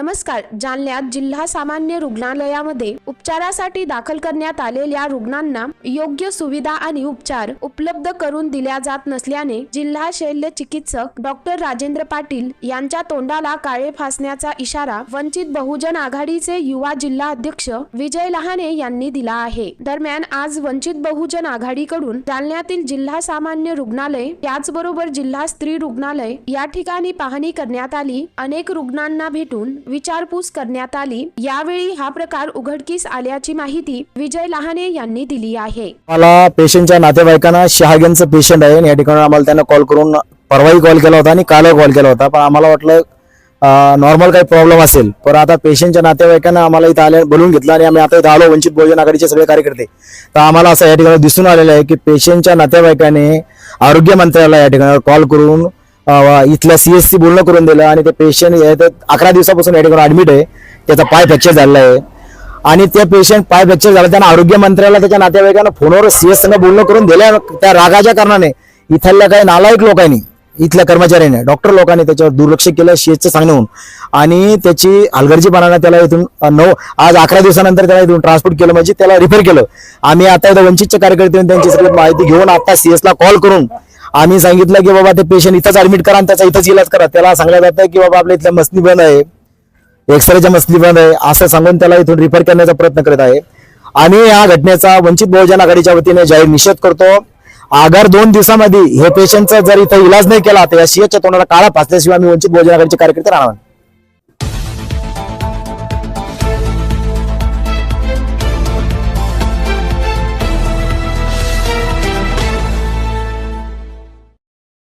नमस्कार. जालन्यात जिल्हा सामान्य रुग्णालयामध्ये उपचारासाठी दाखल करण्यात आलेल्या रुग्णांना योग्य सुविधा आणि उपचार उपलब्ध करून दिल्या जात नसल्याने जिल्हा शल्य चिकित्सक डॉक्टर राजेंद्र पाटील यांच्या तोंडाला काळे फासण्याचा इशारा वंचित बहुजन आघाडीचे युवा जिल्हा अध्यक्ष विजय लहाने यांनी दिला आहे. दरम्यान आज वंचित बहुजन आघाडीकडून जालन्यातील जिल्हा सामान्य रुग्णालय त्याचबरोबर जिल्हा स्त्री रुग्णालय या ठिकाणी पाहणी करण्यात आली. अनेक रुग्णांना भेटून विचारपूस करण्यात आली. यावेळी हा प्रकार उघडकीस आल्याची माहिती विजय लहाने यांनी दिली आहे. मला पेशंटच्या नातेवाईकांना शहाग्यांचं पेशंट आहे. आणि या ठिकाणी आम्हाला त्यांना कॉल करून परवाही कॉल केला होता आणि कालही कॉल केला होता. पण आम्हाला वाटलं नॉर्मल काही प्रॉब्लेम असेल. पण आता पेशंटच्या नातेवाईकांना आम्हाला इथं आल्या बोलून घेतलं आणि आम्ही आता इथं आलो वंचित बहुजन आघाडीचे सगळे कार्यकर्ते. तर आम्हाला असं या ठिकाणी दिसून आलेलं आहे की पेशंटच्या नातेवाईकाने आरोग्य मंत्र्याला या ठिकाणी कॉल करून इथल्या सीएससी बोलणं करून दिलं आणि ते पेशंट अकरा दिवसापासून या ठिकाणी ऍडमिट आहे. त्याचा पाय फ्रॅक्चर झालेला आहे. आणि ते पेशंट पाय फ्रॅक्चर झालं त्यांना आरोग्य मंत्र्याला त्याच्या नातेवाईकांना फोनवर सीएस संघ बोलणं करून दिल्या त्या रागाच्या कारणाने इथल्या काही नालायक लोकांनी इथल्या कर्मचाऱ्यांनी डॉक्टर लोकांनी त्याच्यावर दुर्लक्ष केलं सीएसचं सांगणं होऊन. आणि त्याची हलगर्जीपणाने त्याला इथून नऊ आज अकरा दिवसानंतर त्याला इथून ट्रान्सपोर्ट केलं म्हणजे त्याला रिफर केलं. आम्ही आता वंचितच्या कार्यकर्त्यांनी त्यांची सगळी माहिती घेऊन आता सीएसला ला कॉल करून आम्ही सांगितलं की बाबा ते पेशंट इथंच ऍडमिट करा आणि त्याचा इथंच इलाज करा. त्याला सांगण्यात जातं की बाबा आपल्या इथल्या मसनी बंद आहे. एक्सरेच्या मसली बंद आहे. असं सांगून त्याला इथून रिफर करण्याचा प्रयत्न करत आहे. आणि या घटनेचा वंचित बहुजन आघाडीच्या वतीने जाहीर निषेध करतो. अगर दोन दिवसामध्ये हे पेशंटचा जर इथं इलाज नाही केला तर या सीएच्या तोंडाला काळा फासल्याशिवाय आम्ही वंचित बहुजन आघाडीचे कार्यकर्ते राहणार